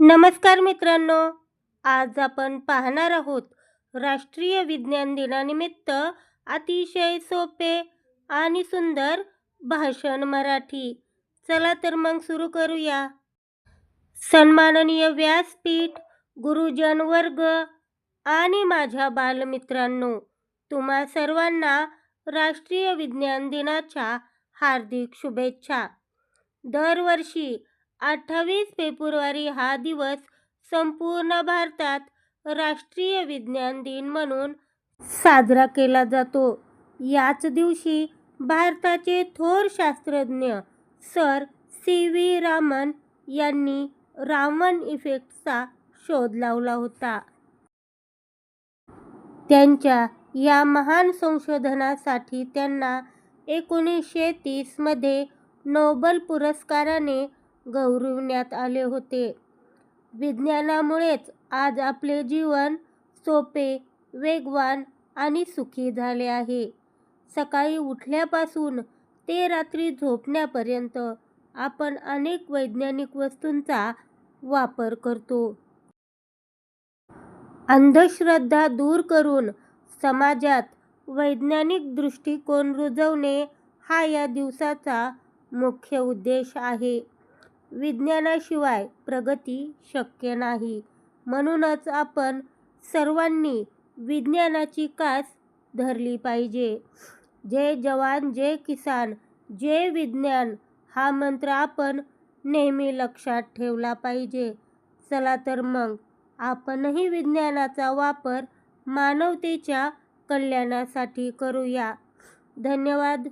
नमस्कार मित्रांनो आज आपण पाहणार आहोत राष्ट्रीय विज्ञान दिनानिमित्त अतिशय सोपे आणि सुंदर भाषण मराठी. चला तर मग सुरू करूया. सन्माननीय व्यासपीठ गुरुजन वर्ग आणि माझ्या बालमित्रांनो तुम्हा सर्वांना राष्ट्रीय विज्ञान दिनाच्या हार्दिक शुभेच्छा. दरवर्षी अठ्ठावीस फेब्रुवारी हा दिवस संपूर्ण भारतात राष्ट्रीय विज्ञान दिन म्हणून साजरा केला जातो. याच दिवशी भारताचे थोर शास्त्रज्ञ सर सी व्ही रामन यांनी रामन इफेक्टचा शोध लावला होता. त्यांच्या या महान संशोधनासाठी त्यांना एकोणीसशे तीसमध्ये नोबल पुरस्काराने गौरविण्यात आले होते. विज्ञानामुळेच आज आपले जीवन सोपे वेगवान आणि सुखी झाले आहे. सकाळी उठल्यापासून ते रात्री झोपण्यापर्यंत आपण अनेक वैज्ञानिक वस्तूंचा वापर करतो. अंधश्रद्धा दूर करून समाजात वैज्ञानिक दृष्टिकोन रुजवणे हा या दिवसाचा मुख्य उद्देश आहे. विज्ञानाशिवाय प्रगती शक्य नाही. म्हणूनच आपण सर्वांनी विज्ञानाची कास धरली पाहिजे. जय जवान जय किसान जय विज्ञान हा मंत्र आपण नेहमी लक्षात ठेवला पाहिजे. चला तर मग आपणही विज्ञानाचा वापर मानवतेच्या कल्याणासाठी करूया. धन्यवाद.